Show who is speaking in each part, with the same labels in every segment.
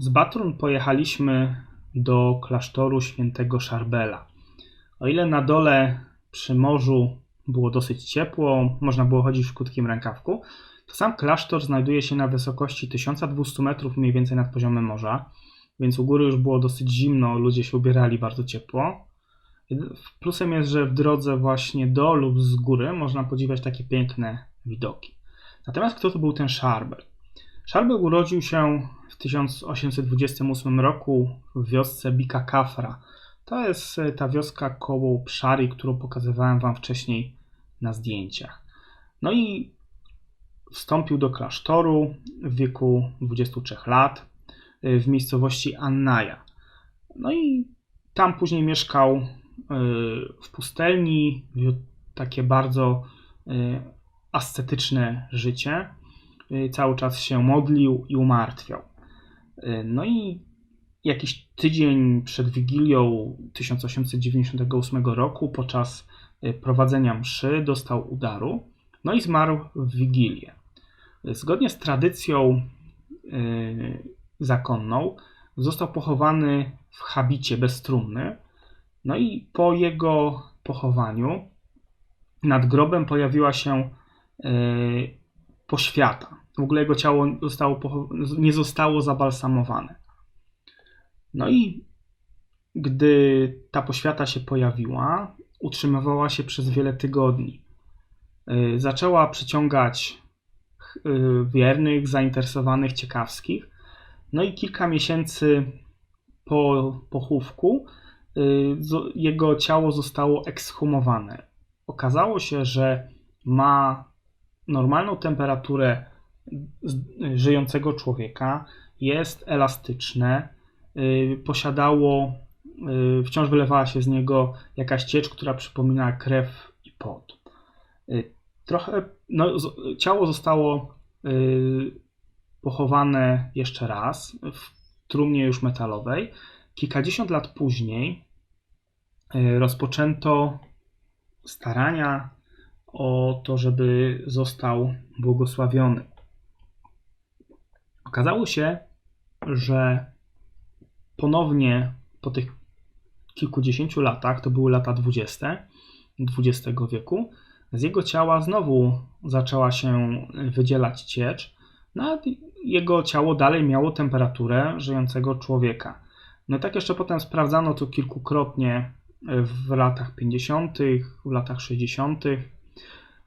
Speaker 1: Z Batrun pojechaliśmy do klasztoru świętego Szarbela. O ile na dole przy morzu było dosyć ciepło, można było chodzić w krótkim rękawku, to sam klasztor znajduje się na wysokości 1200 metrów mniej więcej nad poziomem morza, więc u góry już było dosyć zimno, ludzie się ubierali bardzo ciepło. Plusem jest, że w drodze właśnie do lub z góry można podziwiać takie piękne widoki. Natomiast kto to był ten Szarbel? Szarbel urodził się 1828 roku w wiosce Bika Kafra. To jest e, ta wioska koło Pszari, którą pokazywałem Wam wcześniej na zdjęciach. No i wstąpił do klasztoru w wieku 23 lat e, w miejscowości Annaja. No i tam później mieszkał e, w pustelni, takie bardzo ascetyczne życie. Cały czas się modlił i umartwiał. No i jakiś tydzień przed Wigilią 1898 roku, podczas y, prowadzenia mszy, dostał udaru, no i zmarł w Wigilię. Zgodnie z tradycją y, zakonną, został pochowany w habicie bez trumny, no i po jego pochowaniu nad grobem pojawiła się y, poświata. W ogóle jego ciało zostało nie zostało zabalsamowane. No i gdy ta poświata się pojawiła, utrzymywała się przez wiele tygodni. Y, zaczęła przyciągać y, wiernych, zainteresowanych, ciekawskich. No i kilka miesięcy po pochówku y, jego ciało zostało ekshumowane. Okazało się, że ma normalną temperaturę żyjącego człowieka, jest elastyczne, Y, posiadało, y, wciąż wylewała się z niego jakaś ciecz, która przypominała krew i pot. Y, trochę, no, ciało zostało pochowane jeszcze raz w trumnie już metalowej. Kilkadziesiąt lat później rozpoczęto starania o to, żeby został błogosławiony. Okazało się, że ponownie po tych kilkudziesięciu latach, to były lata dwudzieste XX wieku, z jego ciała znowu zaczęła się wydzielać ciecz, no a jego ciało dalej miało temperaturę żyjącego człowieka. No tak jeszcze potem sprawdzano to kilkukrotnie w latach 50., w latach 60.,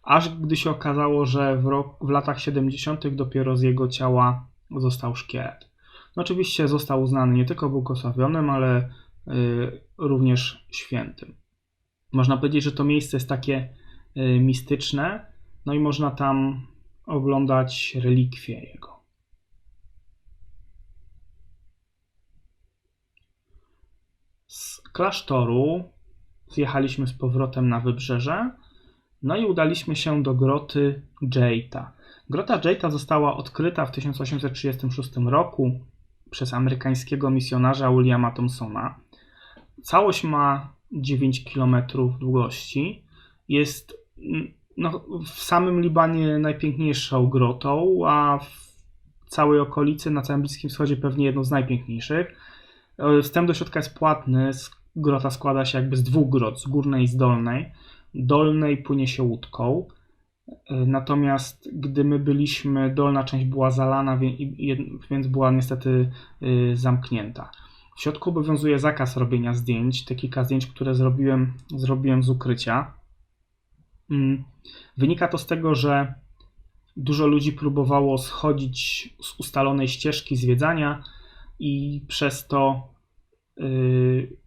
Speaker 1: aż gdy się okazało, że w, rok, w latach 70. dopiero z jego ciała został szkielet. No oczywiście został uznany nie tylko błogosławionym, ale y, również świętym. Można powiedzieć, że to miejsce jest takie y, mistyczne, no i można tam oglądać relikwie jego. Z klasztoru zjechaliśmy z powrotem na wybrzeże, no i udaliśmy się do groty Jejta. Grota Jejta została odkryta w 1836 roku przez amerykańskiego misjonarza Williama Thompsona. Całość ma 9 km długości. Jest no, w samym Libanie najpiękniejszą grotą, a w całej okolicy, na całym Bliskim Wschodzie pewnie jedną z najpiękniejszych. Wstęp do środka jest płatny. Grota składa się jakby z dwóch grot, z górnej i z dolnej. Dolnej płynie się łódką. E, natomiast gdy my byliśmy, dolna część była zalana, więc była niestety y, zamknięta. W środku obowiązuje zakaz robienia zdjęć. Te kilka zdjęć, które zrobiłem, zrobiłem z ukrycia. Mm, wynika to z tego, że dużo ludzi próbowało schodzić z ustalonej ścieżki zwiedzania i przez to yy,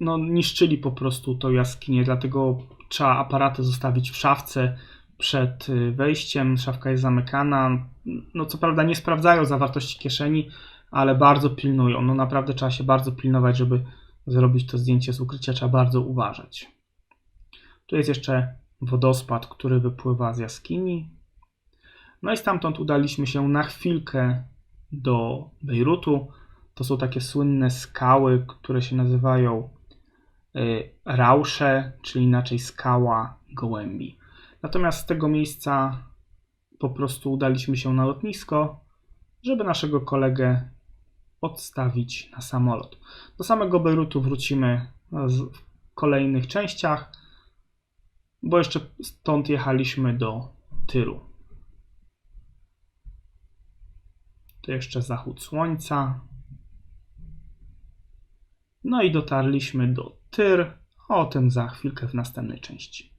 Speaker 1: no, niszczyli po prostu to jaskinię, dlatego trzeba aparaty zostawić w szafce, przed y, wejściem, szafka jest zamykana. No co prawda nie sprawdzają zawartości kieszeni, ale bardzo pilnują. No naprawdę trzeba się bardzo pilnować, żeby zrobić to zdjęcie z ukrycia, trzeba bardzo uważać. Tu jest jeszcze wodospad, który wypływa z jaskini. No i stamtąd udaliśmy się na chwilkę do Bejrutu. To są takie słynne skały, które się nazywają y, Rausze, czyli inaczej skała gołębi. Natomiast z tego miejsca po prostu udaliśmy się na lotnisko, żeby naszego kolegę odstawić na samolot. Do samego Bejrutu wrócimy z- w kolejnych częściach, bo jeszcze stąd jechaliśmy do Tyru. To jeszcze zachód słońca. No i dotarliśmy do Tyr. O tym za chwilkę w następnej części.